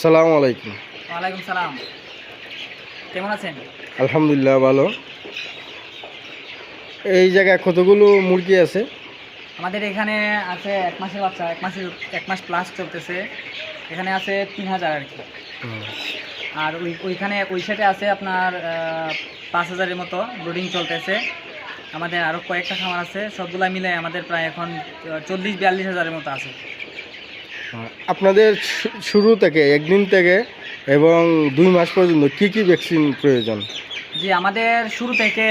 আসসালামু আলাইকুম। ওয়ালাইকুম সালাম। কেমন আছেন? আলহামদুলিল্লাহ ভালো। এই জায়গায় কতগুলো মুরগি আছে? আমাদের এখানে আছে এক মাসের বাচ্চা এক মাসের এক মাস প্লাস চলতেছে। এখানে আছে তিন হাজার আর কি। আর ওই ওইখানে ওই সাইডে আছে আপনার পাঁচ হাজারের মতো ব্রোডিং চলতেছে। আমাদের আরও কয়েকটা খামার আছে সবগুলা মিলে আমাদের প্রায় এখন চল্লিশ বিয়াল্লিশ হাজারের মতো আছে। আপনাদের শুরু থেকে, একদিন থেকে এবং দুই মাস পর্যন্ত কি কি ভ্যাকসিন প্রয়োজন? যে আমাদের শুরু থেকে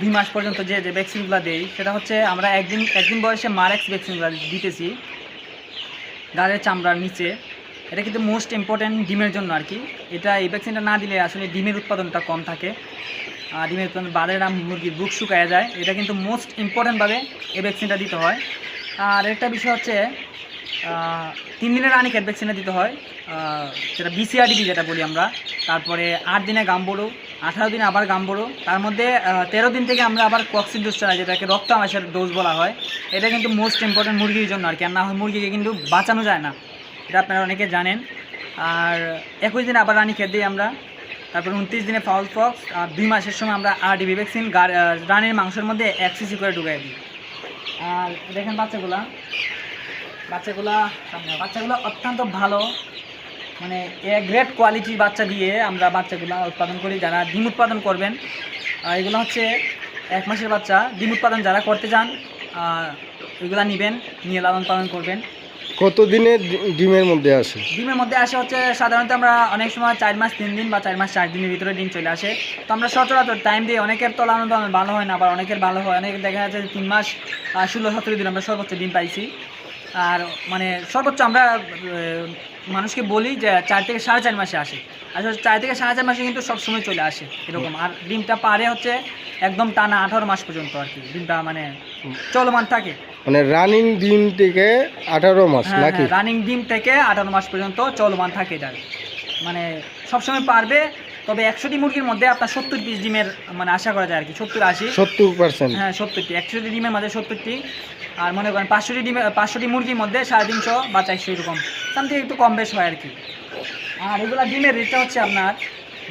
দুই মাস পর্যন্ত যে যে ভ্যাকসিনগুলো দেই, সেটা হচ্ছে আমরা একদিন একদিন বয়সে মারেক্স ভ্যাকসিনগুলো দিতেছি গাড়ির চামড়ার নিচে। এটা কিন্তু মোস্ট ইম্পর্ট্যান্ট ডিমের জন্য আর কি। এটা, এই ভ্যাকসিনটা না দিলে আসলে ডিমের উৎপাদনটা কম থাকে। ডিমের উৎপাদন বাদের নাম মুরগির বুক শুকায় যায়। এটা কিন্তু মোস্ট ইম্পর্ট্যান্টভাবে এই ভ্যাকসিনটা দিতে হয়। আর একটা বিষয় হচ্ছে তিন দিনের রানিকেট ভ্যাকসিনটা দিতে হয়। যেটা বিসিআরডিবি যেটা বলি আমরা। তারপরে আট দিনে গাম্বুরু, আঠারো দিনে আবার গাম্বুরু। তার মধ্যে তেরো দিন থেকে আমরা আবার কক্সিন ডোজ চালাই যেটাকে রক্ত আমাশের ডোজ বলা হয়। এটা কিন্তু মোস্ট ইম্পর্টেন্ট মুরগির জন্য আর কি। আর না হয় মুরগিকে কিন্তু বাঁচানো যায় না। এটা আপনারা অনেকে জানেন। আর একুশ দিনে আবার রানি খেত দিই আমরা। তারপর উনত্রিশ দিনে ফাউল ফক্স আর দুই মাসের সময় আমরা আর ডিবি ভ্যাকসিন রানের মাংসের মধ্যে এক সিসি করে ঢুকাই দিই। আর দেখেন বাচ্চাগুলা। বাচ্চাগুলা বাচ্চাগুলো অত্যন্ত ভালো। মানে এ গ্রেট কোয়ালিটির বাচ্চা দিয়ে আমরা বাচ্চাগুলো উৎপাদন করি যারা ডিম উৎপাদন করবেন। এগুলো হচ্ছে এক মাসের বাচ্চা। ডিম উৎপাদন যারা করতে চান ওইগুলা নেবেন নিয়ে লালন পালন করবেন। কত দিনে ডিমের মধ্যে আসে? ডিমের মধ্যে আসে হচ্ছে সাধারণত আমরা অনেক সময় চার মাস তিন দিন বা চার মাস চার দিনের ভিতরে ডিম চলে আসে। তো আমরা সচরাচর টাইম দিয়ে অনেকের তো লালন পালন ভালো হয় না আবার অনেকের ভালো হয়। অনেকের দেখা যাচ্ছে তিন মাস ষোলো সতেরো দিন আমরা সর্বোচ্চ ডিম পাইছি। আর মানে সর্বোচ্চ আমরা মানুষকে বলি যে চার থেকে সাড়ে চার মাসে আসে। আসলে চার থেকে সাড়ে চার মাসে কিন্তু সবসময় চলে আসে এরকম। আর ডিমটা পারে হচ্ছে একদম টানা আঠারো মাস পর্যন্ত আর কি। ডিমটা মানে চলমান থাকে। মানে রানিং ডিম থেকে আঠারো মাস হ্যাঁ নাকি? হ্যাঁ রানিং ডিম থেকে আঠারো মাস পর্যন্ত চলমান থাকে এটার মানে সবসময় পারবে তবে একশোটি মুরগির মধ্যে আপনার সত্তর পিস ডিমের মানে আশা করা যায় আর কি সত্তর আশি। সত্তর পার্সেন্ট হ্যাঁ সত্তরটি একশোটি ডিমের মধ্যে সত্তরটি। আর মনে করেন পাঁচশোটি ডিমের পাঁচশোটি মুরগির মধ্যে সাড়ে তিনশো বা চারশো এরকম সামথিং একটু কম বেশ হয় আর কি। আর এগুলো ডিমের রেটটা হচ্ছে আপনার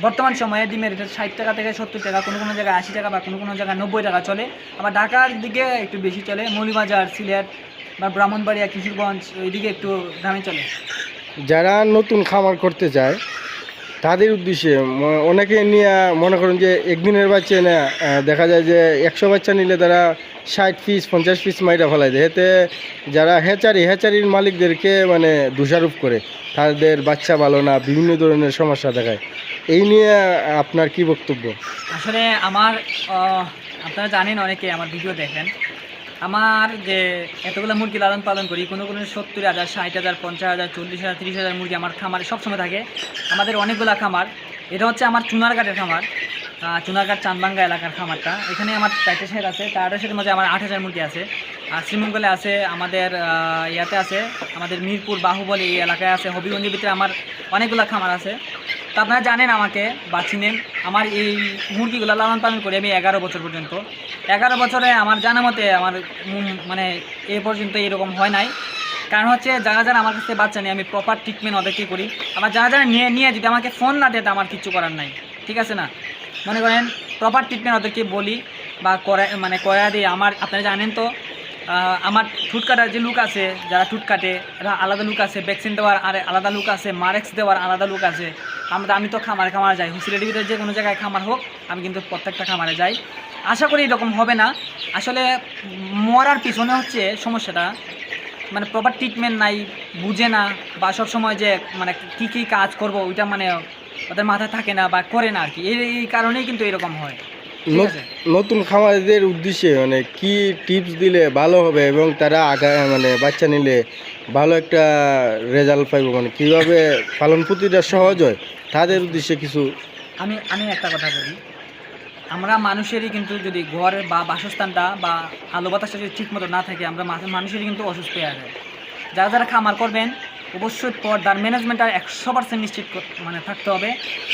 বর্তমান সময়ে ডিমের রেট ষাট টাকা থেকে সত্তর টাকা কোনো কোনো জায়গায় আশি টাকা বা কোনো কোনো জায়গায় নব্বই টাকা চলে। আবার ঢাকার দিকে একটু বেশি চলে মৌলিবাজার সিলেট বা ব্রাহ্মণবাড়িয়া কিশোরগঞ্জ ওইদিকে একটু দামে চলে। যারা নতুন খামার করতে চায় তাদের উদ্দেশ্যে অনেকে নিয়ে মনে করেন যে একদিনের বাচ্চা না দেখা যায় যে একশো বাচ্চা নিলে তারা ষাট পিস, পঞ্চাশ পিস মাইরা ফেলায় দেয়। এতে যারা হেচারি হেচারির মালিকদেরকে মানে দোষারোপ করে, তাদের বাচ্চা ভালো না, বিভিন্ন ধরনের সমস্যা দেখায়। এই নিয়ে আপনার কি বক্তব্য? আসলে আমার আপনারা জানেন অনেকে, আমার ভিডিও দেখেন। আমার যে এতগুলো মুরগি লালন পালন করি, কোনো কোনো সত্তর হাজার, ষাট হাজার, পঞ্চাশ হাজার, চল্লিশ হাজার, তিরিশ হাজার মুরগি আমার খামারে সবসময় থাকে। আমাদের অনেকগুলো খামার। এটা হচ্ছে আমার চুনারঘাটের খামার। চুনারঘাট চানবাঙ্গা এলাকার খামারটা। এখানে আমার চারটে শেড আছে চারটে শেডের মধ্যে আমার আট হাজার মুরগি আছে। আর শ্রীমঙ্গলে আছে, আমাদের ইয়াতে আছে, আমাদের মিরপুর, বাহুবলী এই এলাকায় আছে, হবিগঞ্জের ভিতরে আমার অনেকগুলো খামার আছে। তো আপনারা জানেন আমাকে, বা চিনেন, আমার এই মুরগিগুলো লালন পালন করি আমি এগারো বছর পর্যন্ত। এগারো বছরে আমার জানা মতে আমার মানে এ পর্যন্ত এরকম হয় নাই। কারণ হচ্ছে যারা যারা আমার কাছে বাচ্চা নেই, আমি প্রপার ট্রিটমেন্ট ওদেরকে করি। আবার যারা যারা নিয়ে নিয়ে যদি আমাকে ফোন না দেয় আমার কিচ্ছু করার নাই। ঠিক আছে না? মনে করেন প্রপার ট্রিটমেন্ট ওদেরকে বলি বা করা মানে করা দিই আমার, আপনারা জানেন তো আমার ঠুট কাটার যে লুক আছে, যারা ঠুট কাটে আলাদা লুক আছে ভ্যাকসিন দেওয়ার আর আলাদা লুক আছে মারেক্স দেওয়ার আলাদা লুক আছে। আমরা আমি তো খামারে খামারে যাই। হুসিলের ভিতরে যে কোনো জায়গায় খামার হোক, আমি কিন্তু প্রত্যেকটা খামারে যাই। আশা করি এরকম হবে না। আসলে মরার পিছনে হচ্ছে সমস্যাটা। মানে প্রপার ট্রিটমেন্ট নাই, বুঝে না, বা সবসময় যে মানে কি কি কাজ করব, ওইটা মানে ওদের মাথায় থাকে না বা করে না আর কি। এই কারণেই কিন্তু এরকম হয়। নতুন খামারিদের উদ্দেশ্যে মানে কি টিপস দিলে ভালো হবে এবং তারা আগা মানে বাচ্চা নিলে ভালো একটা রেজাল্ট পাইব? মানে কীভাবে পালন প্রতিটা সহজ হয়? তাদের উদ্দেশ্যে কিছু আমি আমি একটা কথা বলি। আমরা মানুষেরই কিন্তু যদি ঘর বা বাসস্থানটা বা আলো বাতাসটা যদি ঠিক মতো না থাকে আমরা মানুষেরই কিন্তু অসুস্থ হয়ে যায়। যারা যারা খামার করবেন অবশ্যই পর্দার ম্যানেজমেন্টটা একশো পার্সেন্ট নিশ্চিত মানে থাকতে হবে।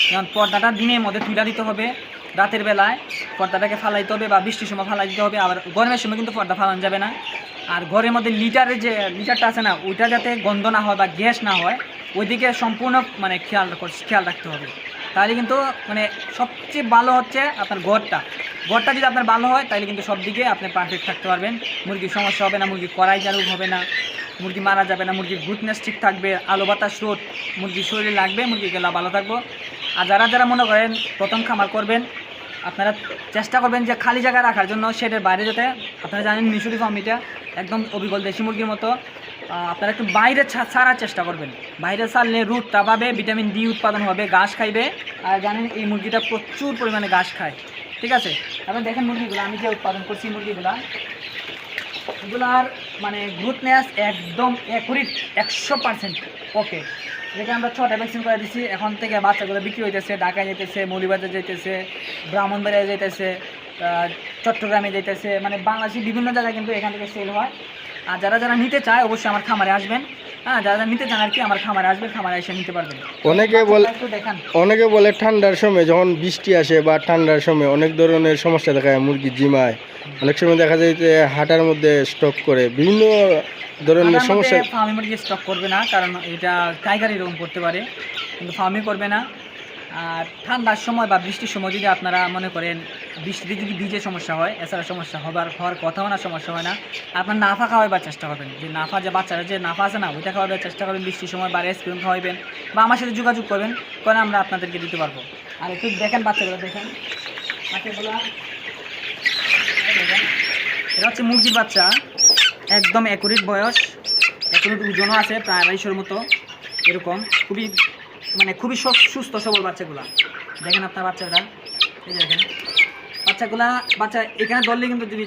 যেমন পর্দাটা দিনের মধ্যে তুলে দিতে হবে। রাতের বেলায় পর্দাটাকে ফালাইতে হবে বা বৃষ্টির সময় ফালাই দিতে হবে, আবার গরমের সময় কিন্তু পর্দা ফালানো যাবে না। আর ঘরের মধ্যে লিটারের যে লিটারটা আছে না, ওইটা যাতে গন্ধ না হয় বা গ্যাস না হয়, ওইদিকে সম্পূর্ণ মানে খেয়াল খেয়াল রাখতে হবে। তাহলে কিন্তু মানে সবচেয়ে ভালো হচ্ছে আপনার ঘরটা ঘরটা যদি আপনার ভালো হয়, তাহলে কিন্তু সব দিকে আপনি পারফেক্ট থাকতে পারবেন। মুরগির সমস্যা হবে না মুরগি কড়াই জারুক হবে না, মুরগি মারা যাবে না, মুরগির গুডনেস ঠিক থাকবে, আলো বাতাস রোদ মুরগির শরীরে লাগবে মুরগি গেলা ভালো থাকব। আর যারা যারা মনে করেন প্রথম খামার করবেন, আপনারা চেষ্টা করবেন যে খালি জায়গা রাখার জন্য, শেডের বাইরে যেতে। আপনারা জানেন মিশরি ফার্মিটা একদম অবিকল দেশি মুরগির মতো। আপনারা একটু বাইরে ছাড়ার চেষ্টা করবেন। বাইরে ছাড়লে রুটটা পাবে, ভিটামিন ডি উৎপাদন হবে, ঘাস খাইবে। আর জানেন, এই মুরগিটা প্রচুর পরিমাণে ঘাস খায়। ঠিক আছে? তারপর দেখেন মুরগিগুলো, আমি যে উৎপাদন করছি মুরগিগুলা, এগুলার মানে গ্রুথনেস একদম একুরিট একশো পার্সেন্ট ওকে। এটাকে আমরা ছটা ভ্যাকসিন করে দিচ্ছি এখন থেকে বাচ্চাগুলো বিক্রি হইতেছে, ঢাকায় যেতেছে মৌলিবাজার যেতেছে ব্রাহ্মণবাড়িয়া যেতেছে চট্টগ্রামে যেতেছে মানে বাংলাদেশের বিভিন্ন জায়গায় কিন্তু এখান থেকে সেল হয়। আর যারা যারা নিতে চায় অবশ্যই আমার খামারে আসবেন। হ্যাঁ যারা যারা নিতে চান আর কি আমার খামারে আসবেন খামারে এসে নিতে পারবেন। অনেকে বলে একটু দেখান। অনেকে বলে ঠান্ডার সময় যখন বৃষ্টি আসে বা ঠান্ডার সময় অনেক ধরনের সমস্যা দেখা যায় মুরগি জিমায়। অনেক সময় দেখা যায় যে হাঁটার মধ্যে স্টক করে। বিভিন্ন ধরনের সমস্যা ফার্মি মুরগি স্টক করবে না কারণ এটা টাইগার এরকম করতে পারে। কিন্তু ফার্মি করবে না। আর ঠান্ডার সময় বা বৃষ্টির সময় যদি আপনারা মনে করেন, বৃষ্টিতে যদি ভিজে সমস্যা হয়, এছাড়া সমস্যা হবার, হওয়ার কথাও না, সমস্যা হয় না, আপনার নাফা খাওয়াবার চেষ্টা করবেন। যে নাফা যে বাচ্চারা, যে নাফা আছে না, ওইটা খাওয়াবার চেষ্টা করবেন, বৃষ্টির সময় বা রেস্টুরেন্ট খাওয়াবেন বা আমার সাথে যোগাযোগ করবেন, করে আমরা আপনাদেরকে দিতে পারব। আর একটু দেখেন বাচ্চাগুলো, দেখেন। এটা হচ্ছে মুরগির বাচ্চা, একদম একুরিট বয়স একুরিট ওজনও আছে, প্রায় আড়াইশোর মতো, এরকম। খুবই মানে খুবই সুস্থ, সবল বাচ্চাগুলা। দেখেন আপনার বাচ্চাটা এই দেখেন। বাচ্চাগুলা বাচ্চা এখানে ধরলে কিন্তু যদি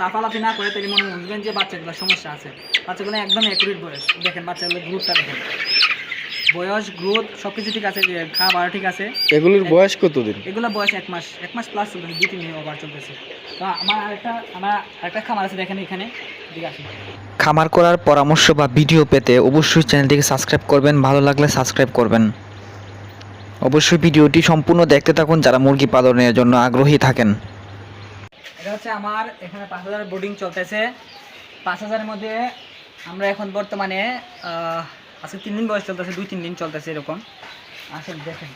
লাফালাফি না করে, তাহলে মনে বুঝবেন যে বাচ্চাগুলোর সমস্যা আছে। বাচ্চাগুলো একদম অ্যাকুরেট বয়স। দেখেন বাচ্চাগুলো গ্রুপটা দেখেন। বয়স গ্রোথ সব কিছু ঠিক আছে যে খাবার ঠিক আছে। এগুলোর বয়স কতদিন? এগুলো বয়স এক মাস এক মাস প্লাস চলতেছে দুই তিন ওভার চলতেছে। তো আমার আরেকটা আমার আরেকটা খামার আছে দেখেন এখানে। ঠিক আছে খামার করার পরামর্শ বা ভিডিও পেতে অবশ্যই চ্যানেলটিকে সাবস্ক্রাইব করবেন ভালো লাগলে সাবস্ক্রাইব করবেন। অবশ্যই ভিডিওটি সম্পূর্ণ দেখতে থাকুন যারা মুরগি পালনের জন্য আগ্রহী থাকেন। এটা হচ্ছে আমার এখানে পাঁচ হাজার বোর্ডিং চলতেছে। পাঁচ হাজারের মধ্যে আমরা এখন বর্তমানে আজকে তিন দিন বয়স চলতেছে দুই তিন দিন চলতেছে এরকম। আসলে দেখেন।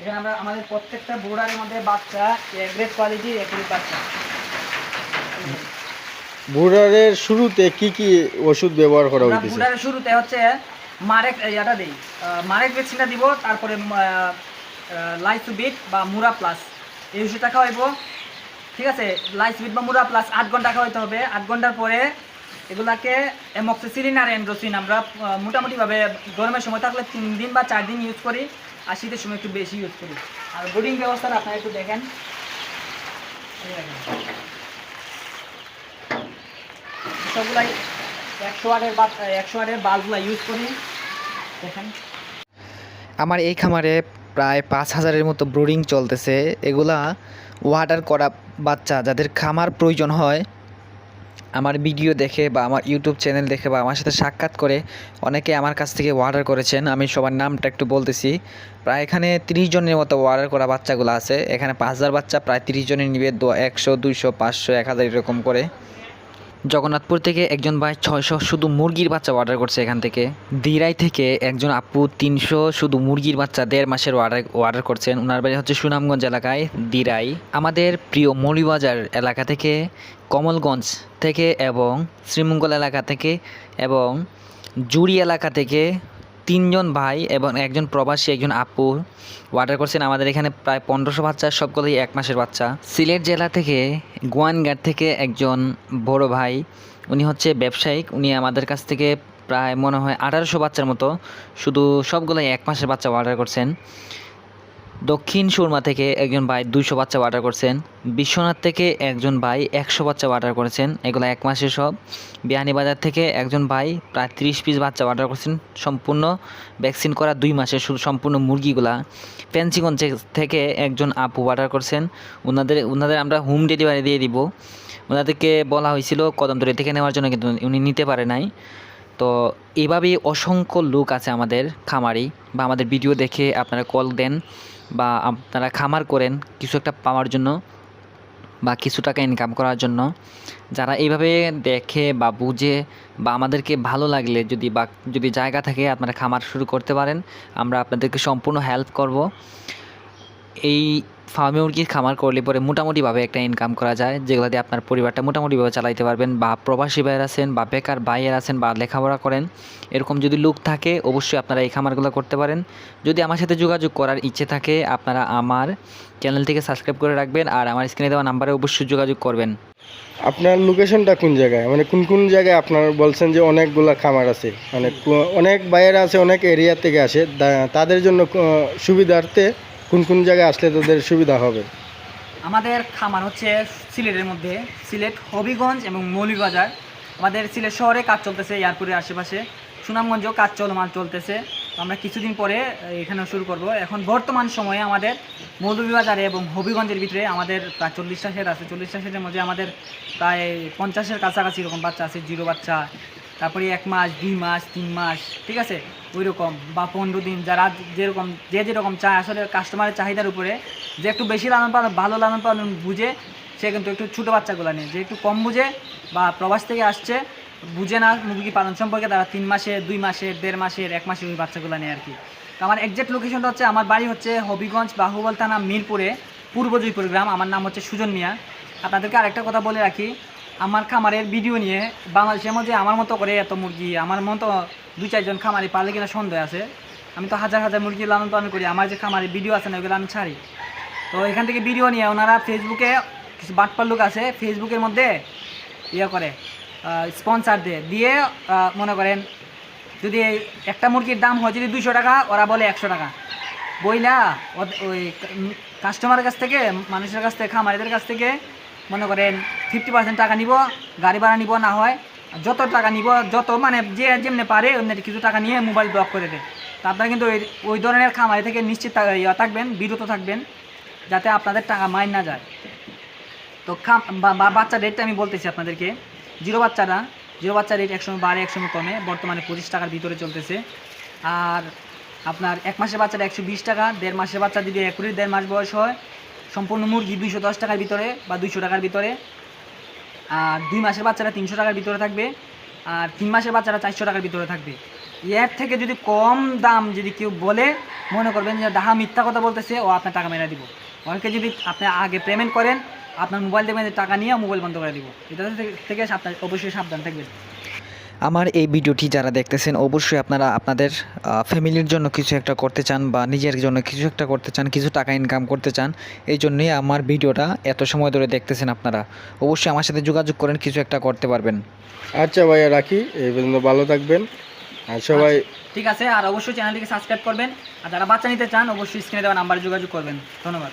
এখানে আমরা আমাদের প্রত্যেকটা বোর্ডারের মধ্যে বাচ্চা গ্রেড কোয়ালিটি একই বাচ্চা। বুড়ারের শুরুতে কি কি ওষুধ ব্যবহার করা হইতেছে? বুডারের শুরুতে হচ্ছে মারেক ইয়াটা দেই। আহ, মারেক ভ্যাকসিনটা দিব তারপরে লাইসুবিট বা মুরা প্লাস। এই ওষুধটা খাওয়াইবো। ঠিক আছে? লাইসুবিট বা মুরা প্লাস আট ঘণ্টা খাওয়াইতে হবে। আট ঘণ্টার পরে এগুলাকে এমক্সিসিলিন আর এন্ড্রোসিন আমরা মোটামুটিভাবে গরমের সময় থাকলে তিন দিন বা চার দিন ইউজ করি, আর শীতের সময় একটু বেশি ইউজ করি। আর বোর্ডিং ব্যবস্থাটা আপনারা একটু দেখেন। সবগুলাই একশো বাল্ব একশো ওয়াটের বাল্বগুলো ইউজ করি। দেখেন। আমার এই খামারে প্রায় পাঁচ হাজারের মতো ব্রোডিং চলতেছে। এগুলা ওয়াটার করা বাচ্চা, যাদের খামার প্রয়োজন হয় আমার ভিডিও দেখে বা আমার ইউটিউব চ্যানেল দেখে বা আমার সাথে সাক্ষাৎ করে অনেকে আমার কাছ থেকে অর্ডার করেছেন। আমি সবার নামটা একটু বলতেছি। প্রায় এখানে তিরিশ জনের মতো অর্ডার করা বাচ্চাগুলো আছে। এখানে পাঁচ হাজার বাচ্চা প্রায় তিরিশ জনের নিবে। একশো, দুইশো, পাঁচশো, এক হাজার এরকম করে। জগন্নাথপুর থেকে একজন ভাই ছয়শো শুধু মুরগির বাচ্চা অর্ডার করছে এখান থেকে। দিরাই থেকে একজন আপু তিনশো শুধু মুরগির বাচ্চা দেড় মাসের অর্ডার অর্ডার করছেন। ওনার বাড়ি হচ্ছে সুনামগঞ্জ এলাকায়, দিরাই। আমাদের প্রিয় মৌলিবাজার এলাকা থেকে, কমলগঞ্জ থেকে এবং শ্রীমঙ্গল এলাকা থেকে এবং জুড়ি এলাকা থেকে তিনজন ভাই এবং একজন প্রবাসী, একজন আপু। অর্ডার করছেন আমাদের এখানে প্রায় পনেরোশো বাচ্চা, সবগুলোই এক মাসের বাচ্চা। সিলেট জেলা থেকে গোয়ানঘাট থেকে একজন বড় ভাই, উনি হচ্ছে ব্যবসায়িক। উনি আমাদের কাছ থেকে প্রায় মনে হয় আঠারোশো বাচ্চার মতো। শুধু সবগুলোই এক মাসের বাচ্চা অর্ডার করছেন দক্ষিণ সুরমা থেকে একজন ভাই দুইশো বাচ্চা অর্ডার করছেন। বিশ্বনাথ থেকে একজন ভাই একশো বাচ্চা অর্ডার করেছেন। এগুলো এক মাসের সব। বিয়ানীবাজার থেকে একজন ভাই প্রায় তিরিশ পিস বাচ্চা অর্ডার করছেন। সম্পূর্ণ ভ্যাকসিন করা দুই মাসের শুধু সম্পূর্ণ মুরগিগুলা। ফ্যান্সিগঞ্জ থেকে একজন আপু অর্ডার করছেন। ওনাদের ওনাদের আমরা হোম ডেলিভারি দিয়ে দিব। ওনাদেরকে বলা হয়েছিল কদমতলি থেকে নেওয়ার জন্য, কিন্তু উনি নিতে পারে নাই। তো এভাবেই অসংখ্য লোক আছে আমাদের খামারি, বা আমাদের ভিডিও দেখে আপনারা কল দেন। বা আপনারা খামার করেন কিছু একটা পাওয়ার জন্য বা কিছু টাকা ইনকাম করার জন্য। যারা এইভাবে দেখে বা বুঝে বা আমাদেরকে ভালো লাগলে যদি বা যদি জায়গা থাকে আপনারা খামার শুরু করতে পারেন, আমরা আপনাদেরকে সম্পূর্ণ হেল্প করব। এই ফার্মে মুরগির খামার করলে পরে মোটামুটিভাবে একটা ইনকাম করা যায়, যেগুলো দিয়ে আপনার পরিবারটা মোটামুটিভাবে চালাইতে পারবেন। বা প্রবাসী ভাইয়ের আছেন, বা বেকার ভাইয়ের আছেন, বা লেখাপড়া করেন, এরকম যদি লোক থাকে, অবশ্যই আপনারা এই খামারগুলো করতে পারেন। যদি আমার সাথে যোগাযোগ করার ইচ্ছে থাকে, আপনারা আমার চ্যানেল থেকে সাবস্ক্রাইব করে রাখবেন আর আমার স্ক্রিনে দেওয়া নাম্বারে অবশ্যই যোগাযোগ করবেন। আপনার লোকেশনটা কোন জায়গায়? মানে কোন কোন জায়গায় আপনার বলছেন যে অনেকগুলা খামার আছে? মানে অনেক বাইরে আছে, অনেক এরিয়া থেকে আসে। তাদের জন্য সুবিধার্থে কোন কোন জায়গায় আসলে তাদের সুবিধা হবে? আমাদের খামার হচ্ছে সিলেটের মধ্যে। সিলেট, হবিগঞ্জ এবং মৌলিবাজার। আমাদের সিলেট শহরে কাজ চলতেছে, এয়ারপোর্টের আশেপাশে। সুনামগঞ্জেও কাজ চলমান চলতেছে। আমরা কিছুদিন পরে এখানে শুরু করব। এখন বর্তমান সময়ে আমাদের মৌলভীবাজারে এবং হবিগঞ্জের ভিতরে আমাদের প্রায় চল্লিশটা সেট আছে। চল্লিশটা সেটের মধ্যে আমাদের প্রায় পঞ্চাশের কাছাকাছি এরকম বাচ্চা আছে, জিরো বাচ্চা। তারপরে এক মাস, দুই মাস, তিন মাস, ঠিক আছে? ওই রকম বা পনেরো দিন যারা যেরকম, যে যেরকম চায়, আসলে কাস্টমারের চাহিদার উপরে যে একটু বেশি লালন পালন, ভালো লালন পালন বুঝে সে কিন্তু একটু ছোটো বাচ্চাগুলো নেয়, যে একটু কম বুঝে বা প্রবাস থেকে আসছে, বুঝে না মুরগি পালন সম্পর্কে তারা তিন মাসে, দুই মাসের দেড় মাসের, এক মাসের ওই বাচ্চাগুলো নেয় আর কি। তো আমার একজ্যাক্ট লোকেশনটা হচ্ছে, আমার বাড়ি হচ্ছে হবিগঞ্জ বাহুবল থানা মিরপুরে, পূর্ব জয়পুর গ্রাম। আমার নাম হচ্ছে সুজন মিয়া। আপনাদেরকে আরেকটা কথা বলে রাখি আমার খামারের ভিডিও নিয়ে বাংলাদেশের মধ্যে আমার মতো করে এত মুরগি, আমার মতো দু চারজন খামারি পারলে কিনা সন্দেহ আছে। আমি তো হাজার হাজার মুরগি লালন পালন করি, আমার যে খামারের ভিডিও আছে না ওগুলো আমি ছাড়ি। তো এখান থেকে ভিডিও নিয়ে ওনারা ফেসবুকে কিছু বাটপার লোক আছে ফেসবুকের মধ্যে ইয়ে করে স্পন্সার দিয়ে দিয়ে মনে করেন যদি একটা মুরগির দাম হয় যদি দুশো টাকা, ওরা বলে একশো টাকা। বইলা ওই কাস্টমারের কাছ থেকে, মানুষের কাছ থেকে, খামারিদের কাছ থেকে মনে করেন ফিফটি পার্সেন্ট টাকা নিব, গাড়ি ভাড়া নিব না হয়, যত টাকা নিব, যত মানে যে যেমনি পারে অন্য কিছু টাকা নিয়ে মোবাইল ব্লক করে দেয় তা আপনারা কিন্তু ওই ওই ধরনের খামারি থেকে নিশ্চিত থাক- থাকবেন, বিরত থাকবেন, যাতে আপনাদের টাকা মাইন না যায়। তো খাম বাচ্চা রেটটা আমি বলতেছি আপনাদেরকে। জিরো বাচ্চারা, জিরো বাচ্চা রেট একসময় বাড়ে, একসময় কমে, বর্তমানে পঁচিশ টাকার ভিতরে চলতেছে। আর আপনার এক মাসের বাচ্চাটা একশো বিশ টাকা, দেড় মাসের বাচ্চা যদি একুড়ি দেড় মাস বয়স হয় সম্পূর্ণ মুরগি দুইশো দশ টাকার ভিতরে বা দুইশো টাকার ভিতরে। আর দুই মাসের বাচ্চারা তিনশো টাকার ভিতরে থাকবে, আর তিন মাসের বাচ্চারা চারশো টাকার ভিতরে থাকবে। এর থেকে যদি কম দাম যদি কেউ বলে, মনে করবেন যে ডাহা মিথ্যা কথা বলতেছে, ও আপনার টাকা মেরে দিব। ওকে যদি আপনি আগে পেমেন্ট করেন, আপনার মোবাইল দেখবেন টাকা নিয়ে মোবাইল বন্ধ করে দিব। এটা থেকে- সাবধান অবশ্যই সাবধান থাকবেন। আমার এই ভিডিওটি যারা দেখতেছেন অবশ্যই আপনারা আপনাদের ফ্যামিলির জন্য কিছু একটা করতে চান বা নিজের জন্য কিছু একটা করতে চান কিছু টাকা ইনকাম করতে চান এই জন্যই আমার ভিডিওটা এত সময় ধরে দেখতেছেন আপনারা। অবশ্যই আমার সাথে যোগাযোগ করেন কিছু একটা করতে পারবেন। আচ্ছা ভাইয়া রাখি। এই পর্যন্ত ভালো থাকবেন। আর সবাই ঠিক আছে আর অবশ্যই চ্যানেলটিকে সাবস্ক্রাইব করবেন। আর যারা বাচ্চা নিতে চান অবশ্যই স্ক্রিনে দেওয়া নাম্বারে যোগাযোগ করবেন। ধন্যবাদ।